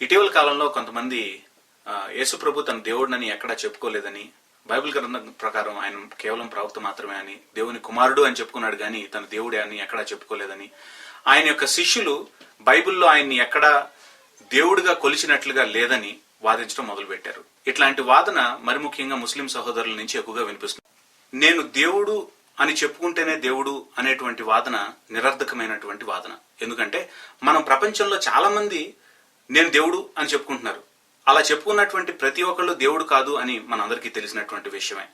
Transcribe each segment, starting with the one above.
ఇటీవల కాలంలో కొంతమంది యేసుప్రభు తన దేవుడినని ఎక్కడా చెప్పుకోలేదని బైబిల్ గ్రంథం ప్రకారం ఆయన కేవలం ప్రవక్త మాత్రమే అని దేవుని కుమారుడు అని చెప్పుకున్నాడు కానీ తన దేవుడే అని ఎక్కడా చెప్పుకోలేదని. ఆయన యొక్క శిష్యులు బైబిల్లో ఆయన్ని ఎక్కడా దేవుడిగా కొలిచినట్లుగా లేదని వాదించడం మొదలుపెట్టారు. ఇట్లాంటి వాదన మరి ముఖ్యంగా ముస్లిం సహోదరుల నుంచి ఎక్కువగా వినిపిస్తుంది. నేను దేవుడు అని చెప్పుకుంటేనే దేవుడు అనేటువంటి వాదన నిరర్ధకమైనటువంటి వాదన. ఎందుకంటే మనం ప్రపంచంలో చాలా మంది నేను దేవుడు అని చెప్పుకుంటున్నారు. అలా చెప్పుకున్నటువంటి ప్రతి ఒక్కళ్ళు దేవుడు కాదు అని మనందరికీ తెలిసినటువంటి విషయమే.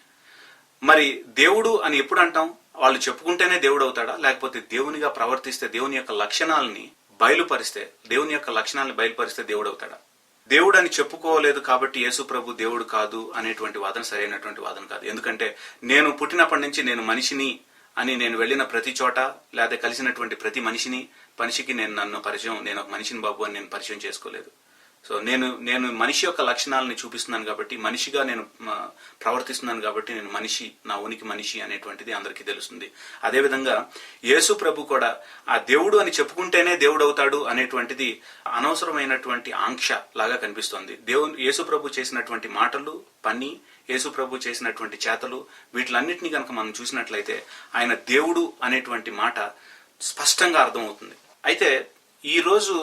మరి దేవుడు అని ఎప్పుడు అంటాం? వాళ్ళు చెప్పుకుంటేనే దేవుడు అవుతాడా? లేకపోతే దేవునిగా ప్రవర్తిస్తే దేవుని యొక్క లక్షణాలని బయలుపరిస్తే దేవుని యొక్క లక్షణాలను బయలుపరిస్తే దేవుడు అవుతాడా? దేవుడు అని చెప్పుకోలేదు కాబట్టి యేసు ప్రభు దేవుడు కాదు అనేటువంటి వాదన సరైనటువంటి వాదన కాదు. ఎందుకంటే నేను పుట్టినప్పటి నుంచి నేను మనిషిని అని నేను వెళ్ళిన ప్రతి చోట లేదా కలిసినటువంటి ప్రతి మనిషిని మనిషికి నేను నన్ను పరిచయం నేను ఒక మనిషిని బాబు అని నేను పరిచయం చేసుకోలేదు. సో నేను నేను మనిషి యొక్క లక్షణాలని చూపిస్తున్నాను కాబట్టి మనిషిగా నేను ప్రవర్తిస్తున్నాను కాబట్టి నేను మనిషి నా ఉనికి మనిషి అనేటువంటిది అందరికీ తెలుస్తుంది. అదేవిధంగా యేసు ప్రభు కూడా ఆ దేవుడు అని చెప్పుకుంటేనే దేవుడు అవుతాడు అనేటువంటిది అనవసరమైనటువంటి ఆంక్ష లాగా కనిపిస్తోంది. దేవుడు యేసు ప్రభు చేసినటువంటి మాటలు పని యేసుప్రభు చేసినటువంటి చేతలు వీటిలన్నింటినీ కనుక మనం చూసినట్లయితే ఆయన దేవుడు అనేటువంటి మాట స్పష్టంగా అర్థమవుతుంది. అయితే ఈ రోజు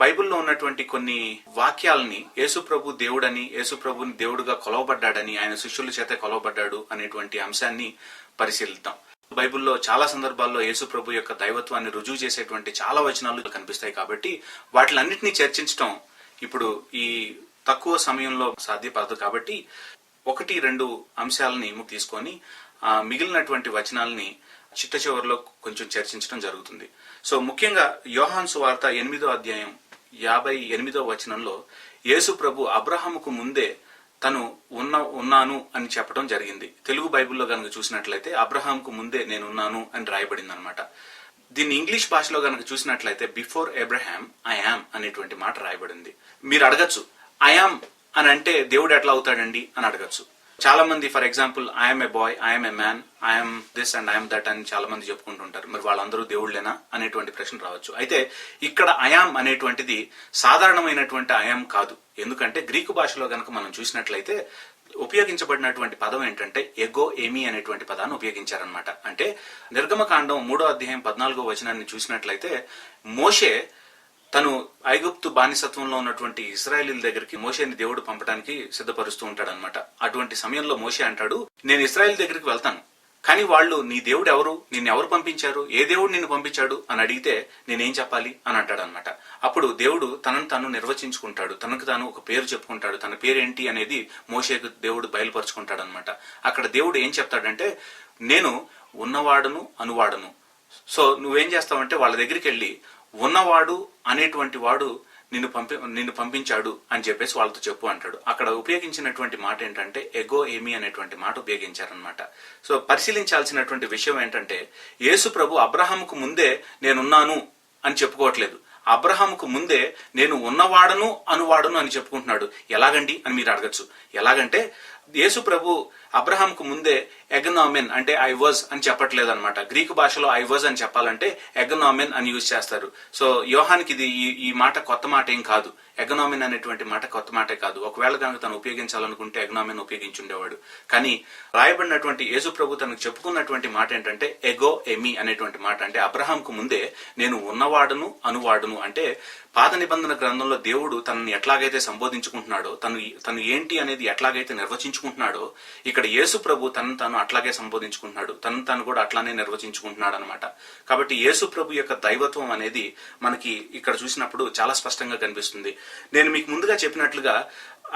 బైబిల్లో ఉన్నటువంటి కొన్ని వాక్యాలని యేసుప్రభు దేవుడని యేసుప్రభుని దేవుడుగా కొలవబడ్డాడని ఆయన శిష్యుల చేత కొలవబడ్డాడు అనేటువంటి అంశాన్ని పరిశీలిద్దాం. బైబిల్లో చాలా సందర్భాల్లో యేసుప్రభు యొక్క దైవత్వాన్ని రుజువు చేసేటువంటి చాలా వచనాలు కనిపిస్తాయి కాబట్టి వాటిలన్నింటినీ చర్చించడం ఇప్పుడు ఈ తక్కువ సమయంలో సాధ్యపడదు కాబట్టి ఒకటి రెండు అంశాలని తీసుకొని ఆ మిగిలినటువంటి వచనాలని చిట్ట చివరిలో కొంచెం చర్చించడం జరుగుతుంది. సో ముఖ్యంగా యోహాన్ సువార్త ఎనిమిదో అధ్యాయం యాభై ఎనిమిదో వచనంలో యేసు ప్రభు అబ్రహాముకు ముందే తను ఉన్న ఉన్నాను అని చెప్పడం జరిగింది. తెలుగు బైబిల్లో కనుక చూసినట్లయితే అబ్రహాంకు ముందే నేనున్నాను అని రాయబడింది అనమాట దీన్ని ఇంగ్లీష్ భాషలో కనుక చూసినట్లయితే బిఫోర్ ఎబ్రహామ్ ఐ యామ్ అనేటువంటి మాట రాయబడింది. మీరు అడగచ్చు ఐ యామ్ అని అంటే దేవుడు ఎట్లా అవుతాడండి అని అడగచ్చు. చాలా మంది for example I'm a boy I'm a man I'm this and I'm that అని చాలా మంది చెప్పుకుంటుంటారు మరి వాళ్ళందరూ దేవుళ్ళేనా అనేటువంటి ప్రశ్న రావచ్చు. అయితే ఇక్కడ అయామ్ అనేటువంటిది సాధారణమైనటువంటి అయామ్ కాదు. ఎందుకంటే గ్రీకు భాషలో గనక మనం చూసినట్లయితే ఉపయోగించబడినటువంటి పదం ఏంటంటే ఎగో ఏమి అనేటువంటి పదాన్ని ఉపయోగించారనమాట అంటే నిర్గమకాండం మూడో అధ్యాయం పద్నాలుగో వచనాన్ని చూసినట్లయితే మోషే తను ఐగుప్తు బానిసత్వంలో ఉన్నటువంటి ఇస్రాయలీల దగ్గరికి మోషేని దేవుడు పంపడానికి సిద్ధపరుస్తూ ఉంటాడనమాట అటువంటి సమయంలో మోషే అంటాడు నేను ఇస్రాయల్ దగ్గరికి వెళ్తాను. కానీ వాళ్ళు నీ దేవుడు ఎవరు? నిన్ను ఎవరు పంపించారు? ఏ దేవుడు నిన్ను పంపించాడు? అని అడిగితే నేనేం చెప్పాలి? అని అంటాడనమాట అప్పుడు దేవుడు తనను తాను నిర్వచించుకుంటాడు. తనకు తాను ఒక పేరు చెప్పుకుంటాడు. తన పేరేంటి అనేది మోషేకు దేవుడు బయలుపరుచుకుంటాడనమాట అక్కడ దేవుడు ఏం చెప్తాడంటే నేను ఉన్నవాడును అనువాడను. సో నువ్వేం చేస్తావంటే వాళ్ళ దగ్గరికి వెళ్ళి ఉన్నవాడు అనేటువంటి వాడు నిన్ను పంపి నిన్ను పంపించాడు అని చెప్పేసి వాళ్ళతో చెప్పు అంటాడు. అక్కడ ఉపయోగించినటువంటి మాట ఏంటంటే ఎగో ఏమి అనేటువంటి మాట ఉపయోగించారనమాట సో పరిశీలించాల్సినటువంటి విషయం ఏంటంటే యేసు ప్రభు అబ్రహాముకు ముందే నేనున్నాను అని చెప్పుకోవట్లేదు. అబ్రహాముకు ముందే నేను ఉన్నవాడను అనువాడను అని చెప్పుకుంటున్నాడు. ఎలాగండి అని మీరు అడగచ్చు. ఎలాగంటే యేసు ప్రభు అబ్రహాంకు ముందే ఎగనామిన్ అంటే ఐ వాజ్ అని చెప్పట్లేదు అనమాట గ్రీకు భాషలో ఐ వాజ్ అని చెప్పాలంటే ఎగనామెన్ అని యూజ్ చేస్తారు. సో యోహానికి ఇది ఈ ఈ మాట కొత్త మాట ఏం కాదు. ఎగనామిన్ అనేటువంటి మాట కొత్త మాటే కాదు. ఒకవేళ కనుక తను ఉపయోగించాలనుకుంటే ఎగనామెన్ ఉపయోగించుండేవాడు. కానీ రాయబడినటువంటి యేసు ప్రభు తనకు చెప్పుకున్నటువంటి మాట ఏంటంటే ఎగో ఎమి అనేటువంటి మాట. అంటే అబ్రహాంకు ముందే నేను ఉన్నవాడును అనువాడును. అంటే పాత నిబంధన గ్రంథంలో దేవుడు తనని ఎట్లాగైతే సంబోధించుకుంటున్నాడో తను తను ఏంటి అనేది ఎట్లాగైతే నిర్వచించుకుంటున్నాడో ఇక్కడ యేసు ప్రభు తను తను అట్లాగే సంబోధించుకుంటున్నాడు. తను తను కూడా అట్లానే నిర్వచించుకుంటున్నాడు అనమాట కాబట్టి యేసు ప్రభు యొక్క దైవత్వం అనేది మనకి ఇక్కడ చూసినప్పుడు చాలా స్పష్టంగా కనిపిస్తుంది. నేను మీకు ముందుగా చెప్పినట్లుగా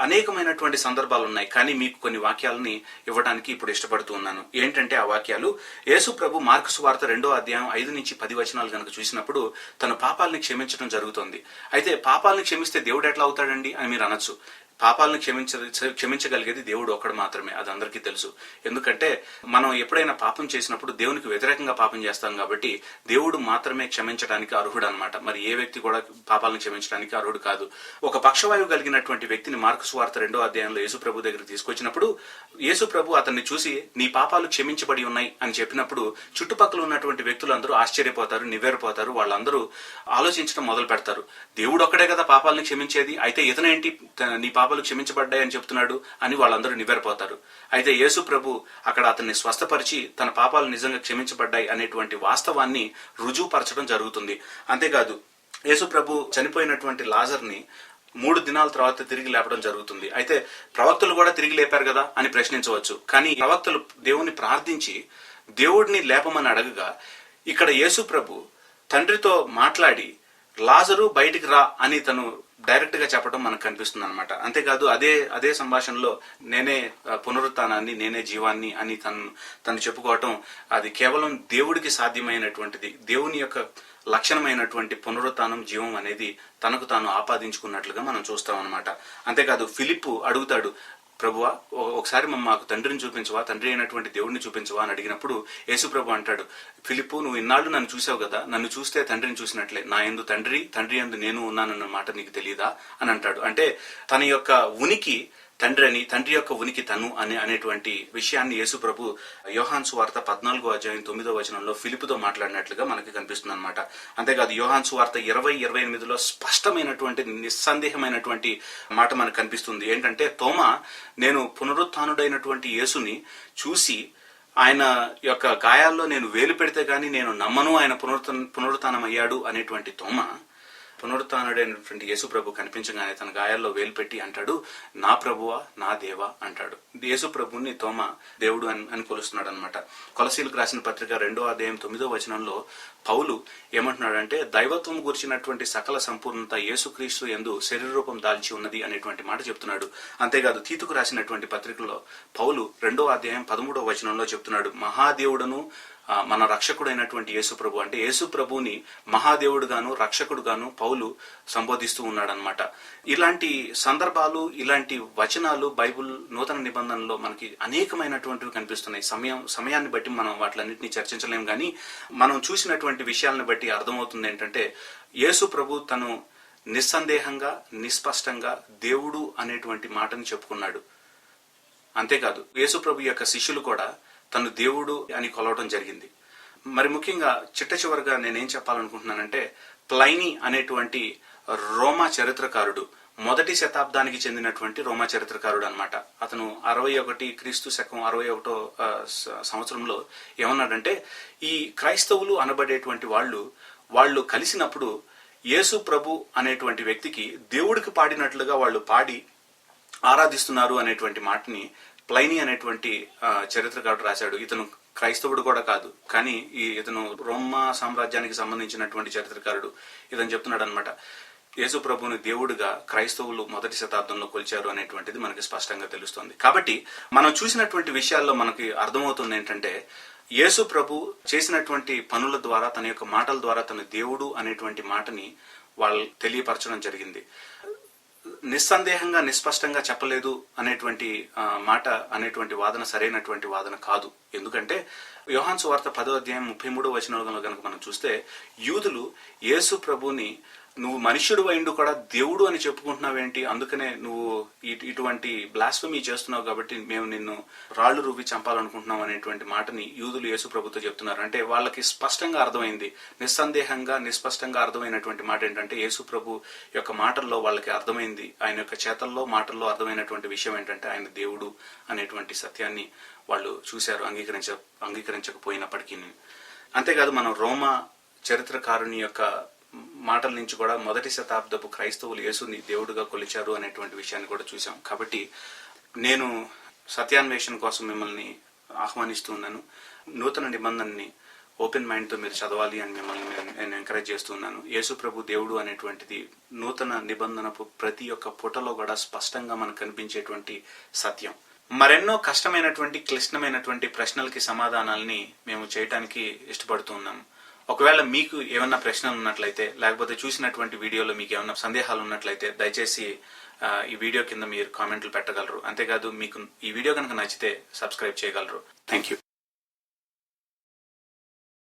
అనేకమైనటువంటి సందర్భాలు ఉన్నాయి కానీ మీకు కొన్ని వాక్యాలని ఇవ్వడానికి ఇప్పుడు ఇష్టపడుతూ ఉన్నాను. ఏంటంటే ఆ వాక్యాలు యేసు ప్రభు మార్కు సువార్త రెండో అధ్యాయం ఐదు నుంచి పది వచనాలు కనుక చూసినప్పుడు తన పాపాలని క్షమించడం జరుగుతుంది. అయితే పాపాలని క్షమిస్తే దేవుడు ఎట్లా అవుతాడండి అని మీరు అనొచ్చు. పాపాలను క్షమించ క్షమించగలిగేది దేవుడు ఒక్కడు మాత్రమే. అది అందరికీ తెలుసు. ఎందుకంటే మనం ఎప్పుడైనా పాపం చేసినప్పుడు దేవునికి వ్యతిరేకంగా పాపం చేస్తాం కాబట్టి దేవుడు మాత్రమే క్షమించడానికి అర్హుడు అనమాట మరి ఏ వ్యక్తి కూడా పాపాలను క్షమించడానికి అర్హుడు కాదు. ఒక పక్షవాయువు కలిగినటువంటి వ్యక్తిని మార్కు సువార్త రెండో అధ్యాయంలో యేసు ప్రభు దగ్గర తీసుకొచ్చినప్పుడు యేసు ప్రభు అతన్ని చూసి నీ పాపాలు క్షమించబడి ఉన్నాయి అని చెప్పినప్పుడు చుట్టుపక్కల ఉన్నటువంటి వ్యక్తులందరూ ఆశ్చర్యపోతారు నివ్వెరపోతారు. వాళ్ళందరూ ఆలోచించడం మొదలు పెడతారు దేవుడు ఒక్కడే కదా పాపాలను క్షమించేది. అయితే ఇతనేంటి నీ నీ పాపాలు క్షమించబడ్డాయని చెప్తున్నాడు అని వాళ్ళందరూ నివ్వెరపోతారు. అయితే యేసు ప్రభు అక్కడ అతన్ని స్వస్థపరిచి తన పాపాలు నిజంగా క్షమించబడ్డాయి అనేటువంటి వాస్తవాన్ని రుజువుపరచడం జరుగుతుంది. అంతేకాదు యేసు ప్రభు చనిపోయినటువంటి లాజర్ని మూడు దినాల తర్వాత తిరిగి లేపడం జరుగుతుంది. అయితే ప్రవక్తలు కూడా తిరిగి లేపారు కదా అని ప్రశ్నించవచ్చు. కానీ ప్రవక్తలు దేవుణ్ణి ప్రార్థించి దేవుడిని లేపమని అడగగా ఇక్కడ యేసు ప్రభు తండ్రితో మాట్లాడి లాజరు బయటికి రా అని తను డైరెక్ట్గా చెప్పడం మనకు కనిపిస్తుంది అనమాట అంతేకాదు అదే అదే సంభాషణలో నేనే పునరుత్నాన్ని నేనే జీవాన్ని అని తను తను చెప్పుకోవటం అది కేవలం దేవుడికి సాధ్యమైనటువంటిది. దేవుని యొక్క లక్షణమైనటువంటి పునరుత్నం జీవం అనేది తనకు తాను ఆపాదించుకున్నట్లుగా మనం చూస్తాం అనమాట అంతేకాదు ఫిలిప్ అడుగుతాడు ప్రభువా ఒకసారి మమ్మ మాకు తండ్రిని చూపించవా తండ్రి అయినటువంటి దేవుడిని చూపించవా అని అడిగినప్పుడు యేసుప్రభు అంటాడు ఫిలిప్పు నువ్వు ఇన్నాళ్ళు నన్ను చూసావు కదా నన్ను చూస్తే తండ్రిని చూసినట్లే నా ఎందు తండ్రి తండ్రి ఎందు నేను ఉన్నానన్న మాట నీకు తెలియదా అని అంటాడు. అంటే తన యొక్క ఉనికి తండ్రి అని తండ్రి యొక్క ఉనికి తను అని అనేటువంటి విషయాన్ని యేసు ప్రభు యోహాన్ సువార్త పద్నాలుగో అధ్యాయం తొమ్మిదో వచనంలో ఫిలిపుతో మాట్లాడినట్లుగా మనకి కనిపిస్తుంది అనమాట అంతేకాదు యోహాన్ సువార్త ఇరవై ఇరవై ఎనిమిదిలో స్పష్టమైనటువంటి నిస్సందేహమైనటువంటి మాట మనకు కనిపిస్తుంది. ఏంటంటే తోమ నేను పునరుత్డైనటువంటి యేసుని చూసి ఆయన యొక్క గాయాల్లో నేను వేలు పెడితే గాని నేను నమ్మను ఆయన పునరుత్ పునరుత్నం అయ్యాడు అనేటువంటి తోమ పునరుత్డైనటువంటి యేసు ప్రభు కనిపించగానే తన గాయాల్లో వేలు పెట్టి అంటాడు నా ప్రభువా నా దేవా అంటాడు. యేసు ప్రభుని తోమ దేవుడు అని అని కొలుస్తున్నాడు అనమాట కొలసీలకు రాసిన పత్రిక రెండో అధ్యాయం తొమ్మిదో వచనంలో పౌలు ఏమంటున్నాడంటే దైవత్వం గురించినటువంటి సకల సంపూర్ణత యేసుక్రీస్తు ఎందు శరీర రూపం దాల్చి ఉన్నది అనేటువంటి మాట చెప్తున్నాడు. అంతేకాదు తీతుకు రాసినటువంటి పత్రికలో పౌలు రెండో అధ్యాయం పదమూడో వచనంలో చెప్తున్నాడు మహాదేవుడను మన రక్షకుడైనటువంటి యేసుప్రభు అంటే యేసుప్రభుని మహాదేవుడుగాను రక్షకుడుగాను పౌలు సంబోధిస్తూ ఉన్నాడనమాట ఇలాంటి సందర్భాలు ఇలాంటి వచనాలు బైబుల్ నూతన నిబంధనలో మనకి అనేకమైనటువంటివి కనిపిస్తున్నాయి. సమయం సమయాన్ని బట్టి మనం వాటిలన్నింటినీ చర్చించలేం కానీ మనం చూసినటువంటి విషయాలను బట్టి అర్థమవుతుంది ఏంటంటే యేసు ప్రభు తను నిస్సందేహంగా నిస్పష్టంగా దేవుడు అనేటువంటి మాటని చెప్పుకున్నాడు. అంతేకాదు యేసుప్రభు యొక్క శిష్యులు కూడా తను దేవుడు అని కొలవడం జరిగింది. మరి ముఖ్యంగా చిట్ట చివరిగా నేనేం చెప్పాలనుకుంటున్నానంటే ప్లైని అనేటువంటి రోమా చరిత్రకారుడు మొదటి శతాబ్దానికి చెందినటువంటి రోమా చరిత్రకారుడు అనమాట అతను అరవై ఒకటి క్రీస్తు శకం అరవై ఒకటో సంవత్సరంలో ఏమన్నాడంటే ఈ క్రైస్తవులు అనబడేటువంటి వాళ్ళు వాళ్ళు కలిసినప్పుడు యేసు ప్రభు అనేటువంటి వ్యక్తికి దేవుడికి పాడినట్లుగా వాళ్ళు పాడి ఆరాధిస్తున్నారు అనేటువంటి మాటని ప్లైని అనేటువంటి చరిత్రకారుడు రాశాడు. ఇతను క్రైస్తవుడు కూడా కాదు. కానీ ఈ ఇతను రోమా సామ్రాజ్యానికి సంబంధించినటువంటి చరిత్రకారుడు. ఇతను చెప్తున్నాడు అనమాట యేసు ప్రభుని దేవుడిగా క్రైస్తవులు మొదటి శతాబ్దంలో కొలిచారు అనేటువంటిది మనకి స్పష్టంగా తెలుస్తుంది. కాబట్టి మనం చూసినటువంటి విషయాల్లో మనకి అర్థమవుతుంది ఏంటంటే యేసు ప్రభు చేసినటువంటి పనుల ద్వారా తన యొక్క మాటల ద్వారా తన దేవుడు అనేటువంటి మాటని వాళ్ళు తెలియపరచడం జరిగింది. నిస్సందేహంగా నిస్పష్టంగా చెప్పలేదు అనేటువంటి మాట అనేటువంటి వాదన సరైనటువంటి వాదన కాదు. ఎందుకంటే యోహాన్ సువార్త పదో అధ్యాయం ముప్పై మూడో వచనంలో కనుక మనం చూస్తే యూదులు యేసు ప్రభుని నువ్వు మనుష్యుడు అయిండు కూడా దేవుడు అని చెప్పుకుంటున్నావేంటి? అందుకనే నువ్వు ఇటు- ఇటువంటి బ్లాస్ఫమీ చేస్తున్నావు కాబట్టి మేము నిన్ను రాళ్ళు రువ్వి చంపాలనుకుంటున్నాం అనేటువంటి మాటని యూదులు యేసు ప్రభుత్వం చెప్తున్నారు. అంటే వాళ్ళకి స్పష్టంగా అర్థమైంది. నిస్సందేహంగా నిస్పష్టంగా అర్థమైనటువంటి మాట ఏంటంటే యేసు ప్రభు యొక్క మాటల్లో వాళ్ళకి అర్థమైంది. ఆయన యొక్క చేతల్లో మాటల్లో అర్థమైనటువంటి విషయం ఏంటంటే ఆయన దేవుడు అనేటువంటి సత్యాన్ని వాళ్ళు చూశారు అంగీకరించ అంగీకరించకపోయినప్పటికీ. అంతేకాదు మనం రోమా చరిత్రకారుని యొక్క మాటల నుంచి కూడా మొదటి శతాబ్దపు క్రైస్తవులు యేసుని దేవుడుగా కొలిచారు అనేటువంటి విషయాన్ని కూడా చూసాం కాబట్టి నేను సత్యాన్వేషణ కోసం మిమ్మల్ని ఆహ్వానిస్తున్నాను నూతన నిబంధనని ఓపెన్ మైండ్తో మీరు చదవాలి అని మిమ్మల్ని నేను- ఎంకరేజ్ చేస్తున్నాను యేసు ప్రభు దేవుడు అనేటువంటిది నూతన నిబంధనపు ప్రతి ఒక్క పుటలో కూడా స్పష్టంగా మనకు కనిపించేటువంటి సత్యం. మరెన్నో కష్టమైనటువంటి క్లిష్టమైనటువంటి ప్రశ్నలకి సమాధానాల్ని మేము చేయటానికి ఇష్టపడుతున్నాము ఒకవేళ మీకు ఏమన్నా ప్రశ్నలు ఉన్నట్లయితే లేకపోతే చూసినటువంటి వీడియోలో మీకు ఏమైనా సందేహాలు ఉన్నట్లయితే దయచేసి ఈ వీడియో కింద మీరు కామెంట్లు పెట్టగలరు. అంతేకాదు మీకు ఈ వీడియో కనుక నచ్చితే సబ్స్క్రైబ్ చేయగలరు. Thank you.